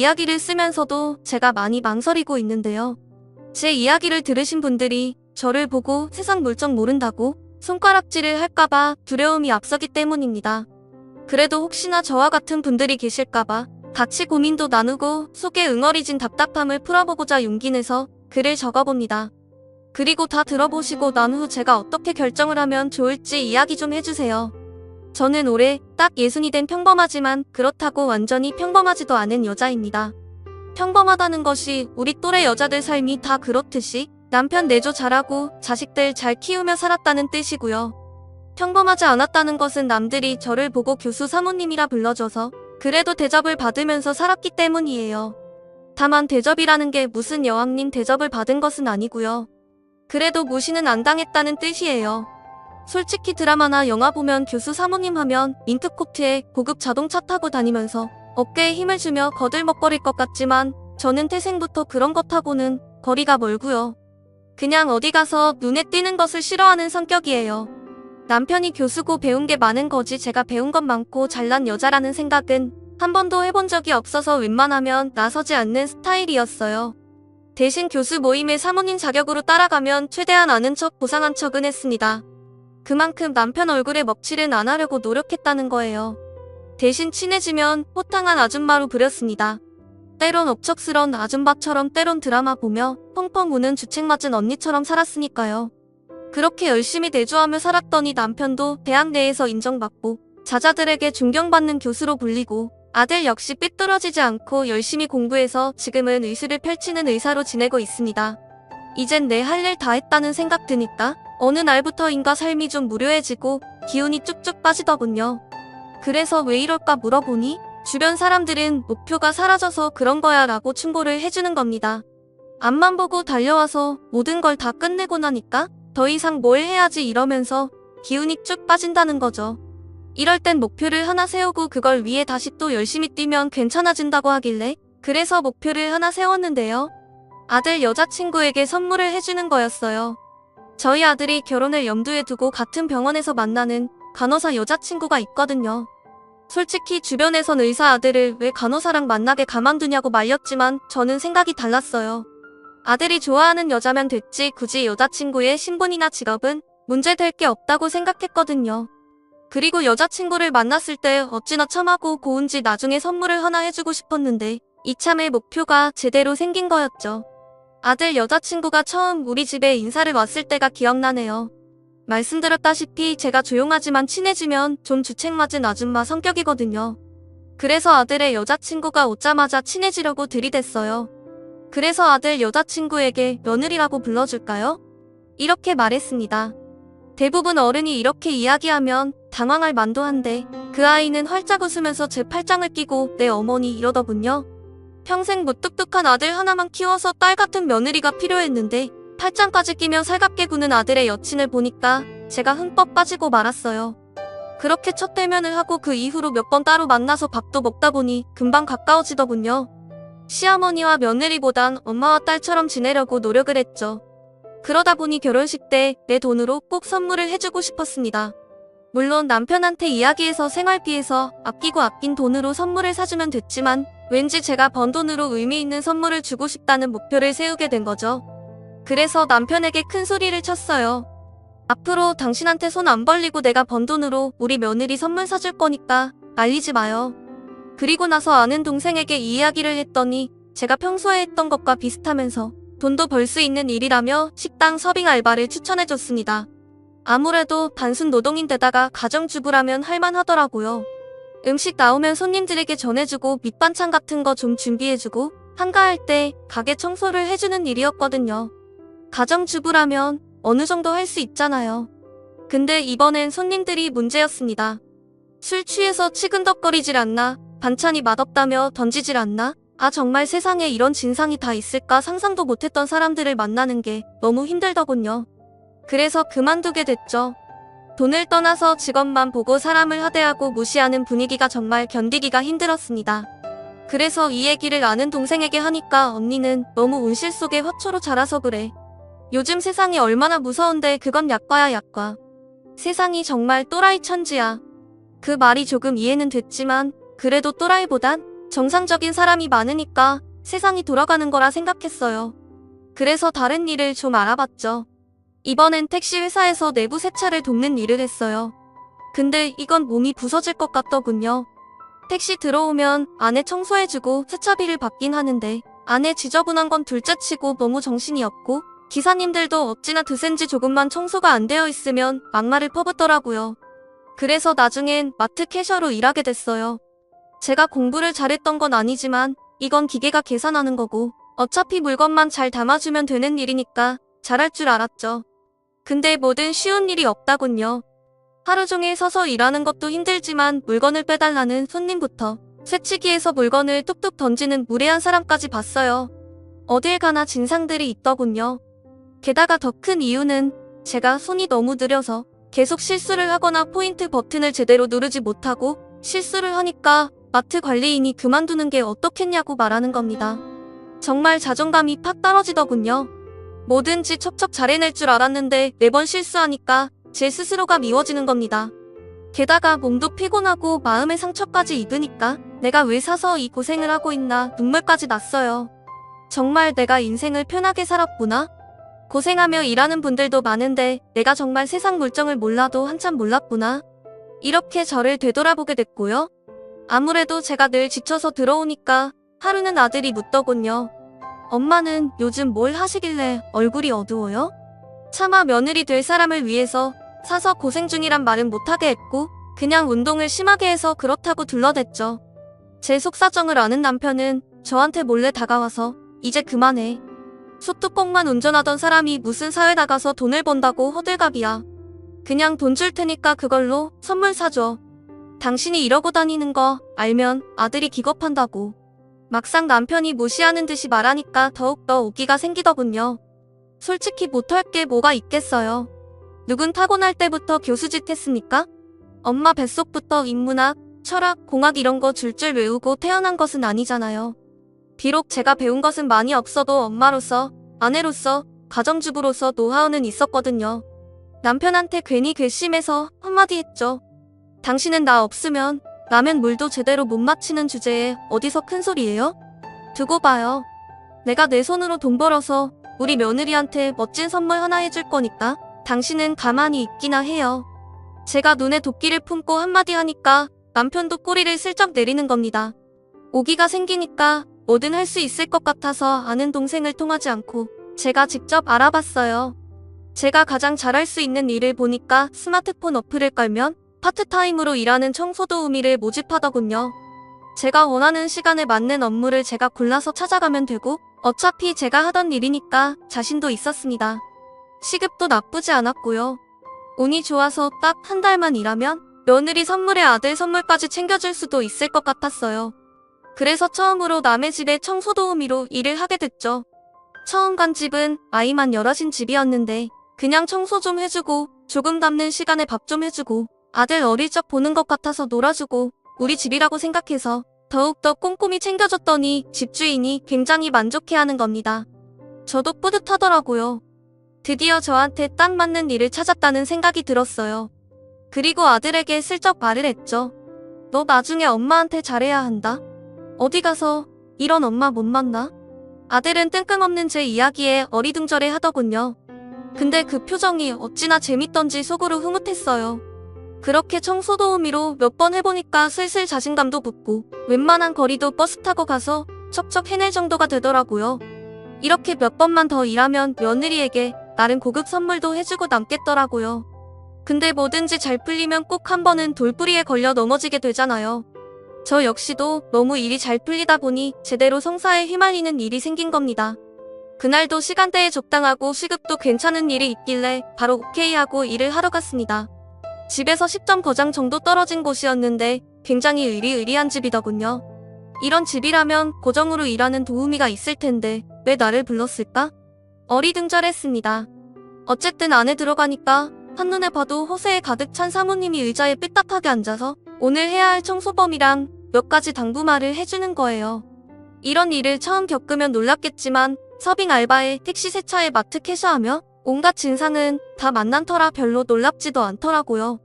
이야기를 쓰면서도 제가 많이 망설이고 있는데요. 제 이야기를 들으신 분들이 저를 보고 세상 물정 모른다고 손가락질을 할까봐 두려움이 앞서기 때문입니다. 그래도 혹시나 저와 같은 분들이 계실까봐 같이 고민도 나누고 속에 응어리진 답답함을 풀어보고자 용기 내서 글을 적어봅니다. 그리고 다 들어보시고 난 후 제가 어떻게 결정을 하면 좋을지 이야기 좀 해주세요. 저는 올해 딱 예순이 된 평범하지만 그렇다고 완전히 평범하지도 않은 여자입니다. 평범하다는 것이 우리 또래 여자들 삶이 다 그렇듯이 남편 내조 잘하고 자식들 잘 키우며 살았다는 뜻이고요. 평범하지 않았다는 것은 남들이 저를 보고 교수 사모님이라 불러줘서 그래도 대접을 받으면서 살았기 때문이에요. 다만 대접이라는 게 무슨 여왕님 대접을 받은 것은 아니고요. 그래도 무시는 안 당했다는 뜻이에요. 솔직히 드라마나 영화 보면 교수 사모님 하면 밍크코트에 고급 자동차 타고 다니면서 어깨에 힘을 주며 거들먹거릴 것 같지만 저는 태생부터 그런 것하고는 거리가 멀고요. 그냥 어디 가서 눈에 띄는 것을 싫어하는 성격이에요. 남편이 교수고 배운 게 많은 거지 제가 배운 것 많고 잘난 여자라는 생각은 한 번도 해본 적이 없어서 웬만하면 나서지 않는 스타일이었어요. 대신 교수 모임에 사모님 자격으로 따라가면 최대한 아는 척 보상한 척은 했습니다. 그만큼 남편 얼굴에 먹칠은 안 하려고 노력했다는 거예요. 대신 친해지면 호탕한 아줌마로 부렸습니다. 때론 억척스런 아줌마처럼 때론 드라마 보며 펑펑 우는 주책 맞은 언니처럼 살았으니까요. 그렇게 열심히 내조하며 살았더니 남편도 대학 내에서 인정받고 자자들에게 존경받는 교수로 불리고 아들 역시 삐뚤어지지 않고 열심히 공부해서 지금은 의술을 펼치는 의사로 지내고 있습니다. 이젠 내 할 일 다 했다는 생각 드니까 어느 날부터인가 삶이 좀 무료해지고 기운이 쭉쭉 빠지더군요. 그래서 왜 이럴까 물어보니 주변 사람들은 목표가 사라져서 그런 거야 라고 충고를 해주는 겁니다. 앞만 보고 달려와서 모든 걸 다 끝내고 나니까 더 이상 뭘 해야지 이러면서 기운이 쭉 빠진다는 거죠. 이럴 땐 목표를 하나 세우고 그걸 위해 다시 또 열심히 뛰면 괜찮아진다고 하길래 그래서 목표를 하나 세웠는데요. 아들 여자친구에게 선물을 해주는 거였어요. 저희 아들이 결혼을 염두에 두고 같은 병원에서 만나는 간호사 여자친구가 있거든요. 솔직히 주변에선 의사 아들을 왜 간호사랑 만나게 가만두냐고 말렸지만 저는 생각이 달랐어요. 아들이 좋아하는 여자면 됐지 굳이 여자친구의 신분이나 직업은 문제될 게 없다고 생각했거든요. 그리고 여자친구를 만났을 때 어찌나 참하고 고운지 나중에 선물을 하나 해주고 싶었는데 이참에 목표가 제대로 생긴 거였죠. 아들 여자친구가 처음 우리 집에 인사를 왔을 때가 기억나네요. 말씀드렸다시피 제가 조용하지만 친해지면 좀 주책맞은 아줌마 성격이거든요. 그래서 아들의 여자친구가 오자마자 친해지려고 들이댔어요. 그래서 아들 여자친구에게 며느리라고 불러줄까요? 이렇게 말했습니다. 대부분 어른이 이렇게 이야기하면 당황할 만도 한데 그 아이는 활짝 웃으면서 제 팔짱을 끼고 내 어머니 이러더군요. 평생 무뚝뚝한 아들 하나만 키워서 딸 같은 며느리가 필요했는데 팔짱까지 끼며 살갑게 구는 아들의 여친을 보니까 제가 흠뻑 빠지고 말았어요. 그렇게 첫 대면을 하고 그 이후로 몇 번 따로 만나서 밥도 먹다 보니 금방 가까워지더군요. 시어머니와 며느리보단 엄마와 딸처럼 지내려고 노력을 했죠. 그러다 보니 결혼식 때 내 돈으로 꼭 선물을 해주고 싶었습니다. 물론 남편한테 이야기해서 생활비에서 아끼고 아낀 돈으로 선물을 사주면 됐지만 왠지 제가 번 돈으로 의미 있는 선물을 주고 싶다는 목표를 세우게 된 거죠. 그래서 남편에게 큰 소리를 쳤어요. 앞으로 당신한테 손 안 벌리고 내가 번 돈으로 우리 며느리 선물 사줄 거니까 말리지 마요. 그리고 나서 아는 동생에게 이 이야기를 했더니 제가 평소에 했던 것과 비슷하면서 돈도 벌 수 있는 일이라며 식당 서빙 알바를 추천해줬습니다. 아무래도 단순 노동인데다가 가정주부라면 할만하더라고요. 음식 나오면 손님들에게 전해주고 밑반찬 같은 거 좀 준비해주고 한가할 때 가게 청소를 해주는 일이었거든요. 가정주부라면 어느 정도 할 수 있잖아요. 근데 이번엔 손님들이 문제였습니다. 술 취해서 치근덕거리질 않나, 반찬이 맛없다며 던지질 않나, 아 정말 세상에 이런 진상이 다 있을까 상상도 못했던 사람들을 만나는 게 너무 힘들더군요. 그래서 그만두게 됐죠. 돈을 떠나서 직업만 보고 사람을 하대하고 무시하는 분위기가 정말 견디기가 힘들었습니다. 그래서 이 얘기를 아는 동생에게 하니까 언니는 너무 운실 속에 화초로 자라서 그래. 요즘 세상이 얼마나 무서운데 그건 약과야 약과. 세상이 정말 또라이 천지야. 그 말이 조금 이해는 됐지만 그래도 또라이보단 정상적인 사람이 많으니까 세상이 돌아가는 거라 생각했어요. 그래서 다른 일을 좀 알아봤죠. 이번엔 택시 회사에서 내부 세차를 돕는 일을 했어요. 근데 이건 몸이 부서질 것 같더군요. 택시 들어오면 안에 청소해주고 세차비를 받긴 하는데 안에 지저분한 건 둘째치고 너무 정신이 없고 기사님들도 어찌나 드센지 조금만 청소가 안 되어 있으면 막말을 퍼붓더라고요. 그래서 나중엔 마트 캐셔로 일하게 됐어요. 제가 공부를 잘했던 건 아니지만 이건 기계가 계산하는 거고 어차피 물건만 잘 담아주면 되는 일이니까 잘할 줄 알았죠. 근데 뭐든 쉬운 일이 없다군요. 하루 종일 서서 일하는 것도 힘들지만 물건을 빼달라는 손님부터 쇠치기에서 물건을 뚝뚝 던지는 무례한 사람까지 봤어요. 어딜 가나 진상들이 있더군요. 게다가 더 큰 이유는 제가 손이 너무 느려서 계속 실수를 하거나 포인트 버튼을 제대로 누르지 못하고 실수를 하니까 마트 관리인이 그만두는 게 어떻겠냐고 말하는 겁니다. 정말 자존감이 팍 떨어지더군요. 뭐든지 척척 잘해낼 줄 알았는데 매번 실수하니까 제 스스로가 미워지는 겁니다. 게다가 몸도 피곤하고 마음의 상처까지 입으니까 내가 왜 사서 이 고생을 하고 있나 눈물까지 났어요. 정말 내가 인생을 편하게 살았구나. 고생하며 일하는 분들도 많은데 내가 정말 세상 물정을 몰라도 한참 몰랐구나. 이렇게 저를 되돌아보게 됐고요. 아무래도 제가 늘 지쳐서 들어오니까 하루는 아들이 묻더군요. 엄마는 요즘 뭘 하시길래 얼굴이 어두워요? 차마 며느리 될 사람을 위해서 사서 고생 중이란 말은 못하게 했고 그냥 운동을 심하게 해서 그렇다고 둘러댔죠. 제 속사정을 아는 남편은 저한테 몰래 다가와서 이제 그만해. 소뚜껑만 운전하던 사람이 무슨 사회 나가서 돈을 번다고 허들갑이야. 그냥 돈 줄 테니까 그걸로 선물 사줘. 당신이 이러고 다니는 거 알면 아들이 기겁한다고. 막상 남편이 무시하는 듯이 말하니까 더욱더 오기가 생기더군요. 솔직히 못할 게 뭐가 있겠어요. 누군 타고날 때부터 교수짓 했습니까? 엄마 뱃속부터 인문학, 철학, 공학 이런 거 줄줄 외우고 태어난 것은 아니잖아요. 비록 제가 배운 것은 많이 없어도 엄마로서, 아내로서, 가정주부로서 노하우는 있었거든요. 남편한테 괜히 괘씸해서 한마디 했죠. 당신은 나 없으면 라면 물도 제대로 못 마치는 주제에 어디서 큰 소리예요? 두고 봐요. 내가 내 손으로 돈 벌어서 우리 며느리한테 멋진 선물 하나 해줄 거니까 당신은 가만히 있기나 해요. 제가 눈에 도끼를 품고 한마디 하니까 남편도 꼬리를 슬쩍 내리는 겁니다. 오기가 생기니까 뭐든 할 수 있을 것 같아서 아는 동생을 통하지 않고 제가 직접 알아봤어요. 제가 가장 잘할 수 있는 일을 보니까 스마트폰 어플을 깔면 파트타임으로 일하는 청소도우미를 모집하더군요. 제가 원하는 시간에 맞는 업무를 제가 골라서 찾아가면 되고 어차피 제가 하던 일이니까 자신도 있었습니다. 시급도 나쁘지 않았고요. 운이 좋아서 딱 한 달만 일하면 며느리 선물에 아들 선물까지 챙겨줄 수도 있을 것 같았어요. 그래서 처음으로 남의 집에 청소도우미로 일을 하게 됐죠. 처음 간 집은 아이만 여럿인 집이었는데 그냥 청소 좀 해주고 조금 담는 시간에 밥 좀 해주고 아들 어릴 적 보는 것 같아서 놀아주고 우리 집이라고 생각해서 더욱더 꼼꼼히 챙겨줬더니 집주인이 굉장히 만족해하는 겁니다. 저도 뿌듯하더라고요. 드디어 저한테 딱 맞는 일을 찾았다는 생각이 들었어요. 그리고 아들에게 슬쩍 말을 했죠. 너 나중에 엄마한테 잘해야 한다. 어디 가서 이런 엄마 못 만나? 아들은 뜬금없는 제 이야기에 어리둥절해 하더군요. 근데 그 표정이 어찌나 재밌던지 속으로 흐뭇했어요. 그렇게 청소 도우미로 몇 번 해보니까 슬슬 자신감도 붙고 웬만한 거리도 버스 타고 가서 척척 해낼 정도가 되더라고요. 이렇게 몇 번만 더 일하면 며느리에게 나름 고급 선물도 해주고 남겠더라고요. 근데 뭐든지 잘 풀리면 꼭 한 번은 돌뿌리에 걸려 넘어지게 되잖아요. 저 역시도 너무 일이 잘 풀리다 보니 제대로 성사에 휘말리는 일이 생긴 겁니다. 그날도 시간대에 적당하고 시급도 괜찮은 일이 있길래 바로 오케이 하고 일을 하러 갔습니다. 집에서 10점 거장 정도 떨어진 곳이었는데 굉장히 의리의리한 집이더군요. 이런 집이라면 고정으로 일하는 도우미가 있을 텐데 왜 나를 불렀을까? 어리둥절했습니다. 어쨌든 안에 들어가니까 한눈에 봐도 허세에 가득 찬 사모님이 의자에 삐딱하게 앉아서 오늘 해야 할 청소범이랑 몇 가지 당부말을 해주는 거예요. 이런 일을 처음 겪으면 놀랍겠지만 서빙 알바에 택시 세차에 마트 캐셔하며 온갖 진상은 다 만난 터라 별로 놀랍지도 않더라고요.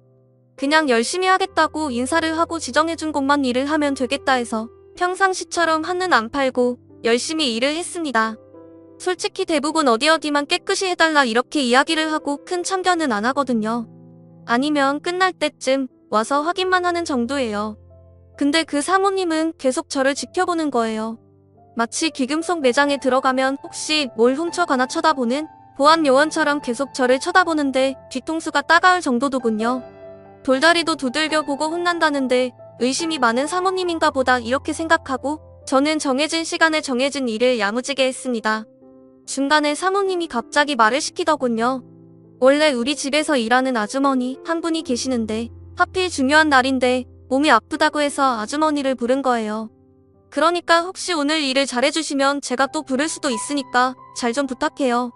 그냥 열심히 하겠다고 인사를 하고 지정해준 곳만 일을 하면 되겠다 해서 평상시처럼 한눈 안 팔고 열심히 일을 했습니다. 솔직히 대부분 어디 어디만 깨끗이 해달라 이렇게 이야기를 하고 큰 참견은 안 하거든요. 아니면 끝날 때쯤 와서 확인만 하는 정도예요. 근데 그 사모님은 계속 저를 지켜보는 거예요. 마치 귀금속 매장에 들어가면 혹시 뭘 훔쳐가나 쳐다보는 보안 요원처럼 계속 저를 쳐다보는데 뒤통수가 따가울 정도더군요. 돌다리도 두들겨 보고 혼난다는데 의심이 많은 사모님인가 보다 이렇게 생각하고 저는 정해진 시간에 정해진 일을 야무지게 했습니다. 중간에 사모님이 갑자기 말을 시키더군요. 원래 우리 집에서 일하는 아주머니 한 분이 계시는데 하필 중요한 날인데 몸이 아프다고 해서 아주머니를 부른 거예요. 그러니까 혹시 오늘 일을 잘해주시면 제가 또 부를 수도 있으니까 잘 좀 부탁해요.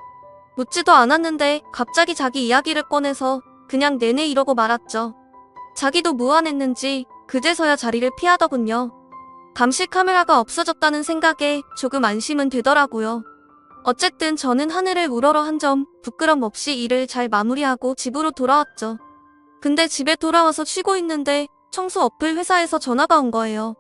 묻지도 않았는데 갑자기 자기 이야기를 꺼내서 그냥 내내 이러고 말았죠. 자기도 무안했는지 그제서야 자리를 피하더군요. 감시 카메라가 없어졌다는 생각에 조금 안심은 되더라고요. 어쨌든 저는 하늘을 우러러 한 점 부끄럼 없이 일을 잘 마무리하고 집으로 돌아왔죠. 근데 집에 돌아와서 쉬고 있는데 청소 어플 회사에서 전화가 온 거예요.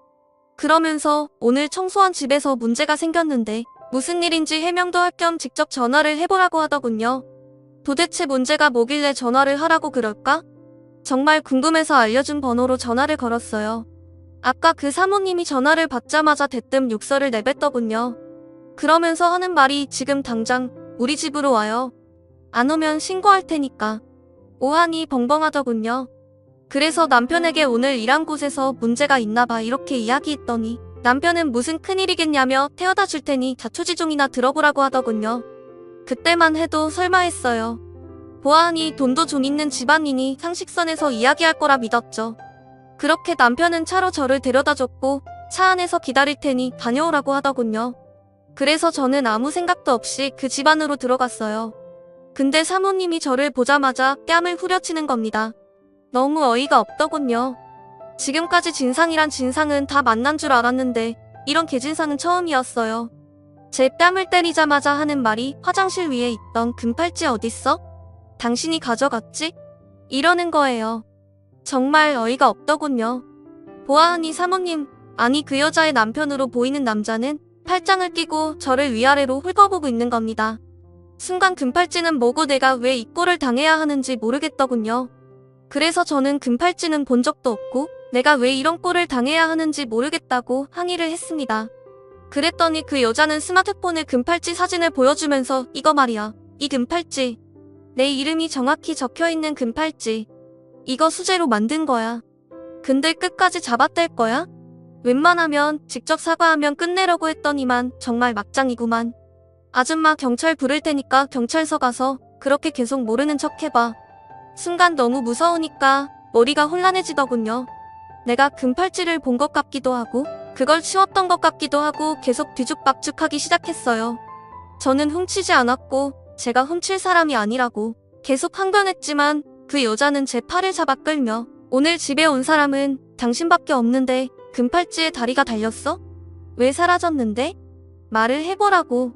그러면서 오늘 청소한 집에서 문제가 생겼는데 무슨 일인지 해명도 할 겸 직접 전화를 해보라고 하더군요. 도대체 문제가 뭐길래 전화를 하라고 그럴까? 정말 궁금해서 알려준 번호로 전화를 걸었어요. 아까 그 사모님이 전화를 받자마자 대뜸 욕설을 내뱉더군요. 그러면서 하는 말이 지금 당장 우리 집으로 와요. 안 오면 신고할 테니까. 오한이 벙벙하더군요. 그래서 남편에게 오늘 일한 곳에서 문제가 있나 봐 이렇게 이야기했더니 남편은 무슨 큰일이겠냐며 태워다 줄 테니 자초지종이나 들어보라고 하더군요. 그때만 해도 설마 했어요. 보아하니 돈도 좀 있는 집안이니 상식선에서 이야기할 거라 믿었죠. 그렇게 남편은 차로 저를 데려다 줬고 차 안에서 기다릴 테니 다녀오라고 하더군요. 그래서 저는 아무 생각도 없이 그 집 안으로 들어갔어요. 근데 사모님이 저를 보자마자 뺨을 후려치는 겁니다. 너무 어이가 없더군요. 지금까지 진상이란 진상은 다 만난 줄 알았는데 이런 개진상은 처음이었어요. 제 뺨을 때리자마자 하는 말이 화장실 위에 있던 금팔찌 어딨어? 당신이 가져갔지? 이러는 거예요. 정말 어이가 없더군요. 보아하니 사모님, 아니 그 여자의 남편으로 보이는 남자는 팔짱을 끼고 저를 위아래로 훑어보고 있는 겁니다. 순간 금팔찌는 뭐고 내가 왜 이 꼴을 당해야 하는지 모르겠더군요. 그래서 저는 금팔찌는 본 적도 없고 내가 왜 이런 꼴을 당해야 하는지 모르겠다고 항의를 했습니다. 그랬더니 그 여자는 스마트폰에 금팔찌 사진을 보여주면서 이거 말이야. 이 금팔찌. 내 이름이 정확히 적혀 있는 금팔찌. 이거 수제로 만든 거야. 근데 끝까지 잡아뗄 거야? 웬만하면 직접 사과하면 끝내려고 했더니만 정말 막장이구만. 아줌마 경찰 부를 테니까 경찰서 가서 그렇게 계속 모르는 척 해봐. 순간 너무 무서우니까 머리가 혼란해지더군요. 내가 금팔찌를 본 것 같기도 하고 그걸 치웠던 것 같기도 하고 계속 뒤죽박죽하기 시작했어요. 저는 훔치지 않았고 제가 훔칠 사람이 아니라고 계속 항변했지만 그 여자는 제 팔을 잡아 끌며 오늘 집에 온 사람은 당신밖에 없는데 금팔찌에 다리가 달렸어? 왜 사라졌는데? 말을 해보라고.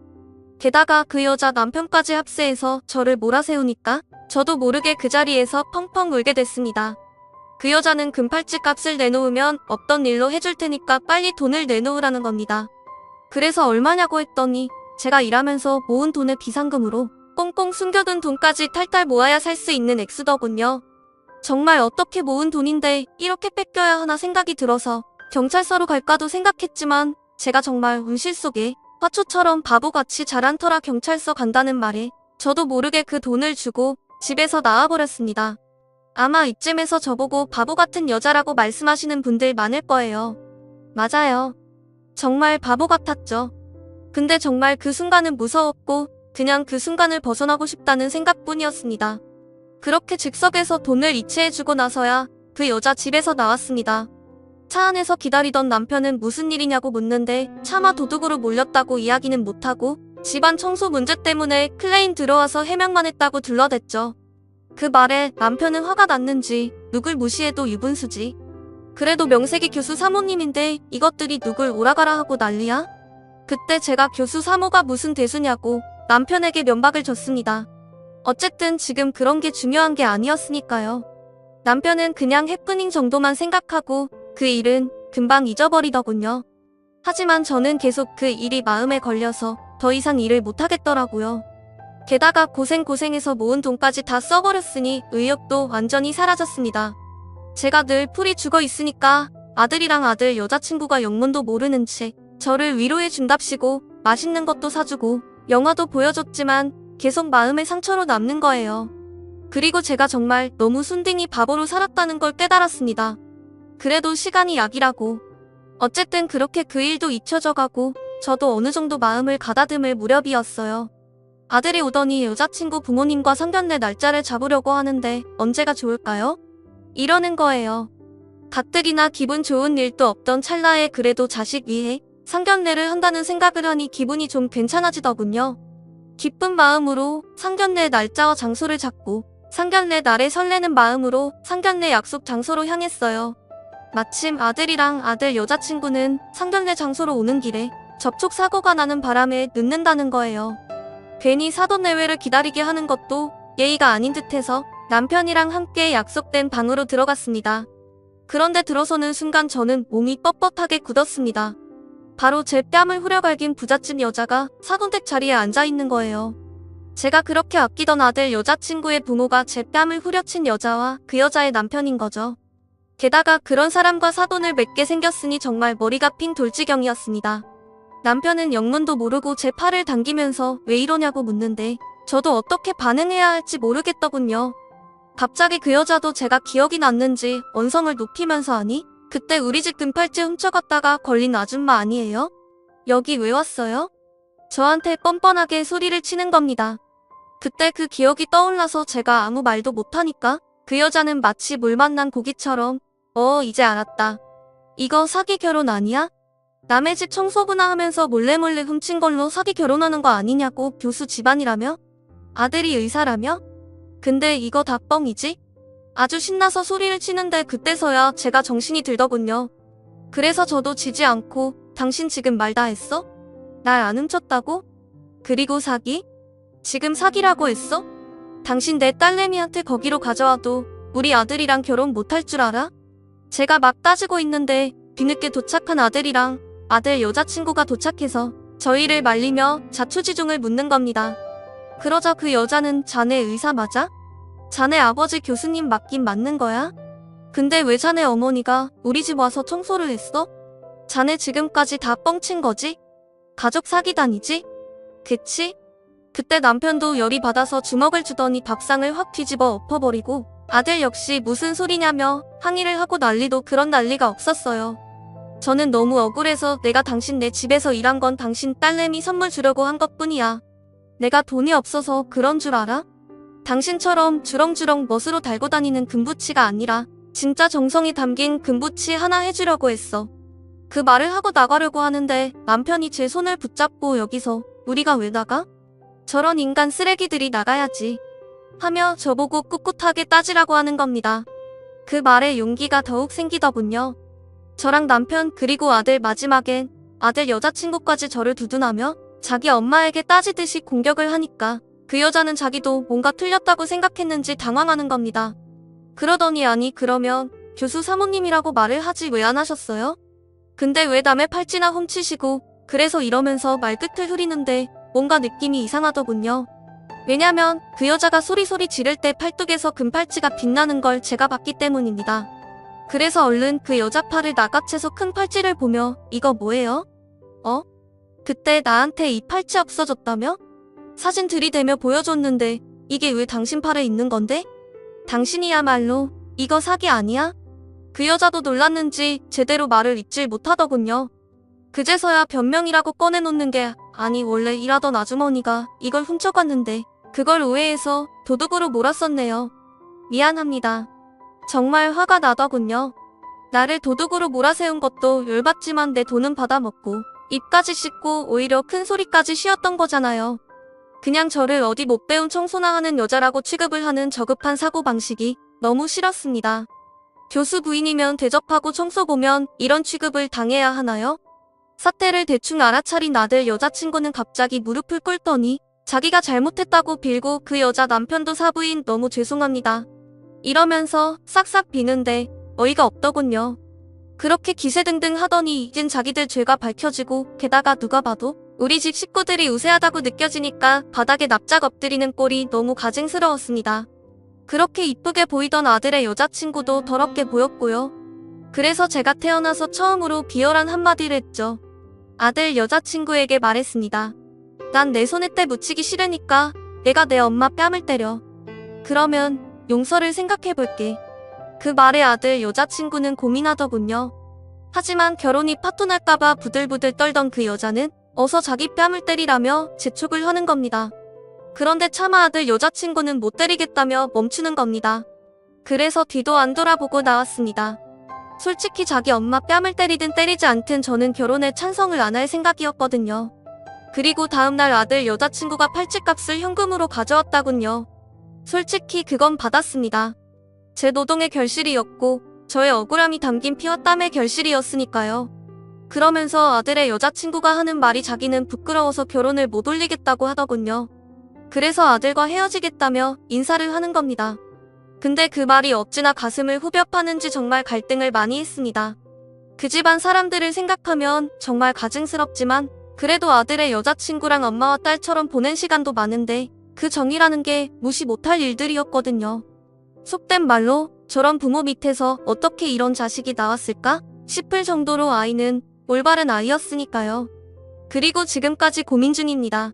게다가 그 여자 남편까지 합세해서 저를 몰아세우니까 저도 모르게 그 자리에서 펑펑 울게 됐습니다. 그 여자는 금팔찌 값을 내놓으면 없던 일로 해줄 테니까 빨리 돈을 내놓으라는 겁니다. 그래서 얼마냐고 했더니 제가 일하면서 모은 돈의 비상금으로 꽁꽁 숨겨둔 돈까지 탈탈 모아야 살 수 있는 액수더군요. 정말 어떻게 모은 돈인데 이렇게 뺏겨야 하나 생각이 들어서 경찰서로 갈까도 생각했지만 제가 정말 운실 속에 화초처럼 바보같이 자란 터라 경찰서 간다는 말에 저도 모르게 그 돈을 주고 집에서 나와버렸습니다. 아마 이쯤에서 저보고 바보 같은 여자라고 말씀하시는 분들 많을 거예요. 맞아요. 정말 바보 같았죠. 근데 정말 그 순간은 무서웠고 그냥 그 순간을 벗어나고 싶다는 생각뿐이었습니다. 그렇게 즉석에서 돈을 이체해주고 나서야 그 여자 집에서 나왔습니다. 차 안에서 기다리던 남편은 무슨 일이냐고 묻는데 차마 도둑으로 몰렸다고 이야기는 못하고 집안 청소 문제 때문에 클레임 들어와서 해명만 했다고 둘러댔죠. 그 말에 남편은 화가 났는지 누굴 무시해도 유분수지. 그래도 명색이 교수 사모님인데 이것들이 누굴 오라가라 하고 난리야? 그때 제가 교수 사모가 무슨 대수냐고 남편에게 면박을 줬습니다. 어쨌든 지금 그런 게 중요한 게 아니었으니까요. 남편은 그냥 해프닝 정도만 생각하고 그 일은 금방 잊어버리더군요. 하지만 저는 계속 그 일이 마음에 걸려서 더 이상 일을 못하겠더라고요. 게다가 고생고생해서 모은 돈까지 다 써버렸으니 의욕도 완전히 사라졌습니다. 제가 늘 풀이 죽어 있으니까 아들이랑 아들 여자친구가 영문도 모르는 채 저를 위로해 준답시고 맛있는 것도 사주고 영화도 보여줬지만 계속 마음의 상처로 남는 거예요. 그리고 제가 정말 너무 순딩이 바보로 살았다는 걸 깨달았습니다. 그래도 시간이 약이라고. 어쨌든 그렇게 그 일도 잊혀져 가고 저도 어느 정도 마음을 가다듬을 무렵이었어요. 아들이 오더니 여자친구 부모님과 상견례 날짜를 잡으려고 하는데 언제가 좋을까요? 이러는 거예요. 가뜩이나 기분 좋은 일도 없던 찰나에 그래도 자식 위해 상견례를 한다는 생각을 하니 기분이 좀 괜찮아지더군요. 기쁜 마음으로 상견례 날짜와 장소를 잡고 상견례 날에 설레는 마음으로 상견례 약속 장소로 향했어요. 마침 아들이랑 아들 여자친구는 상견례 장소로 오는 길에 접촉 사고가 나는 바람에 늦는다는 거예요. 괜히 사돈 내외를 기다리게 하는 것도 예의가 아닌 듯해서 남편이랑 함께 약속된 방으로 들어갔습니다. 그런데 들어서는 순간 저는 몸이 뻣뻣하게 굳었습니다. 바로 제 뺨을 후려갈긴 부잣집 여자가 사돈댁 자리에 앉아 있는 거예요. 제가 그렇게 아끼던 아들 여자친구의 부모가 제 뺨을 후려친 여자와 그 여자의 남편인 거죠. 게다가 그런 사람과 사돈을 맺게 생겼으니 정말 머리가 핀 돌지경이었습니다. 남편은 영문도 모르고 제 팔을 당기면서 왜 이러냐고 묻는데 저도 어떻게 반응해야 할지 모르겠더군요. 갑자기 그 여자도 제가 기억이 났는지 언성을 높이면서 하니 그때 우리 집 금팔찌 훔쳐갔다가 걸린 아줌마 아니에요? 여기 왜 왔어요? 저한테 뻔뻔하게 소리를 치는 겁니다. 그때 그 기억이 떠올라서 제가 아무 말도 못하니까 그 여자는 마치 물 만난 고기처럼 어 이제 알았다. 이거 사기 결혼 아니야? 남의 집 청소부나 하면서 몰래 몰래 훔친 걸로 사기 결혼하는 거 아니냐고 교수 집안이라며? 아들이 의사라며? 근데 이거 다 뻥이지? 아주 신나서 소리를 치는데 그때서야 제가 정신이 들더군요. 그래서 저도 지지 않고 당신 지금 말 다 했어? 날 안 훔쳤다고? 그리고 사기? 지금 사기라고 했어? 당신 내 딸내미한테 거기로 가져와도 우리 아들이랑 결혼 못할 줄 알아? 제가 막 따지고 있는데 뒤늦게 도착한 아들이랑 아들 여자친구가 도착해서 저희를 말리며 자초지종을 묻는 겁니다. 그러자 그 여자는 자네 의사 맞아? 자네 아버지 교수님 맞긴 맞는 거야? 근데 왜 자네 어머니가 우리 집 와서 청소를 했어? 자네 지금까지 다 뻥친 거지? 가족 사기단이지? 그치? 그때 남편도 열이 받아서 주먹을 주더니 밥상을 확 뒤집어 엎어버리고 아들 역시 무슨 소리냐며 항의를 하고 난리도 그런 난리가 없었어요. 저는 너무 억울해서 내가 당신 내 집에서 일한 건 당신 딸내미 선물 주려고 한 것 뿐이야. 내가 돈이 없어서 그런 줄 알아? 당신처럼 주렁주렁 멋으로 달고 다니는 금부치가 아니라 진짜 정성이 담긴 금부치 하나 해주려고 했어. 그 말을 하고 나가려고 하는데 남편이 제 손을 붙잡고 여기서 우리가 왜 나가? 저런 인간 쓰레기들이 나가야지. 하며 저보고 꿋꿋하게 따지라고 하는 겁니다. 그 말에 용기가 더욱 생기더군요. 저랑 남편 그리고 아들 마지막엔 아들 여자친구까지 저를 두둔하며 자기 엄마에게 따지듯이 공격을 하니까 그 여자는 자기도 뭔가 틀렸다고 생각했는지 당황하는 겁니다. 그러더니 아니 그러면 교수 사모님이라고 말을 하지 왜 안 하셨어요? 근데 왜 남의 팔찌나 훔치시고 그래서 이러면서 말끝을 흐리는데 뭔가 느낌이 이상하더군요. 왜냐면 그 여자가 소리소리 지를 때 팔뚝에서 금팔찌가 빛나는 걸 제가 봤기 때문입니다. 그래서 얼른 그 여자 팔을 나가채서 큰 팔찌를 보며 이거 뭐예요? 어? 그때 나한테 이 팔찌 없어졌다며? 사진 들이대며 보여줬는데 이게 왜 당신 팔에 있는 건데? 당신이야말로 이거 사기 아니야? 그 여자도 놀랐는지 제대로 말을 잇질 못하더군요. 그제서야 변명이라고 꺼내놓는 게 아니 원래 일하던 아주머니가 이걸 훔쳐갔는데 그걸 오해해서 도둑으로 몰았었네요. 미안합니다. 정말 화가 나더군요. 나를 도둑으로 몰아세운 것도 열받지만 내 돈은 받아먹고 입까지 씻고 오히려 큰 소리까지 쉬었던 거잖아요. 그냥 저를 어디 못 배운 청소나 하는 여자라고 취급을 하는 저급한 사고방식이 너무 싫었습니다. 교수 부인이면 대접하고 청소 보면 이런 취급을 당해야 하나요? 사태를 대충 알아차린 아들 여자친구는 갑자기 무릎을 꿇더니 자기가 잘못했다고 빌고 그 여자 남편도 사부인 너무 죄송합니다. 이러면서 싹싹 비는데 어이가 없더군요. 그렇게 기세등등 하더니 이젠 자기들 죄가 밝혀지고 게다가 누가 봐도 우리 집 식구들이 우세하다고 느껴지니까 바닥에 납작 엎드리는 꼴이 너무 가증스러웠습니다. 그렇게 이쁘게 보이던 아들의 여자친구도 더럽게 보였고요. 그래서 제가 태어나서 처음으로 비열한 한마디를 했죠. 아들 여자친구에게 말했습니다. 난 내 손에 때 묻히기 싫으니까 내가 내 엄마 뺨을 때려. 그러면 용서를 생각해 볼게. 그 말에 아들 여자친구는 고민하더군요. 하지만 결혼이 파토날까봐 부들부들 떨던 그 여자는 어서 자기 뺨을 때리라며 재촉을 하는 겁니다. 그런데 차마 아들 여자친구는 못 때리겠다며 멈추는 겁니다. 그래서 뒤도 안 돌아보고 나왔습니다. 솔직히 자기 엄마 뺨을 때리든 때리지 않든 저는 결혼에 찬성을 안 할 생각이었거든요. 그리고 다음날 아들 여자친구가 팔찌값을 현금으로 가져왔다군요. 솔직히 그건 받았습니다. 제 노동의 결실이었고 저의 억울함이 담긴 피와 땀의 결실이었으니까요. 그러면서 아들의 여자친구가 하는 말이 자기는 부끄러워서 결혼을 못 올리겠다고 하더군요. 그래서 아들과 헤어지겠다며 인사를 하는 겁니다. 근데 그 말이 어찌나 가슴을 후벼 파는지 정말 갈등을 많이 했습니다. 그 집안 사람들을 생각하면 정말 가증스럽지만 그래도 아들의 여자친구랑 엄마와 딸처럼 보낸 시간도 많은데 그 정이라는 게 무시 못할 일들이었거든요. 속된 말로 저런 부모 밑에서 어떻게 이런 자식이 나왔을까 싶을 정도로 아이는 올바른 아이였으니까요. 그리고 지금까지 고민 중입니다.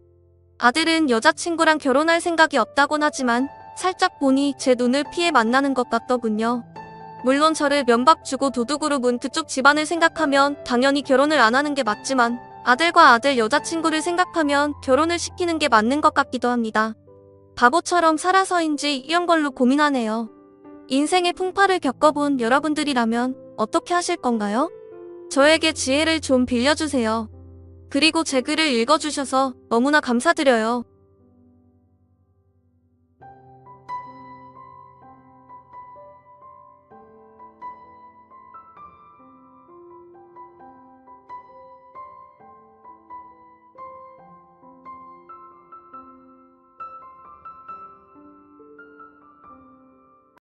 아들은 여자친구랑 결혼할 생각이 없다곤 하지만 살짝 보니 제 눈을 피해 만나는 것 같더군요. 물론 저를 면박 주고 도둑으로 문 그쪽 집안을 생각하면 당연히 결혼을 안 하는 게 맞지만 아들과 아들 여자친구를 생각하면 결혼을 시키는 게 맞는 것 같기도 합니다. 바보처럼 살아서인지 이런 걸로 고민하네요. 인생의 풍파를 겪어본 여러분들이라면 어떻게 하실 건가요? 저에게 지혜를 좀 빌려주세요. 그리고 제 글을 읽어주셔서 너무나 감사드려요.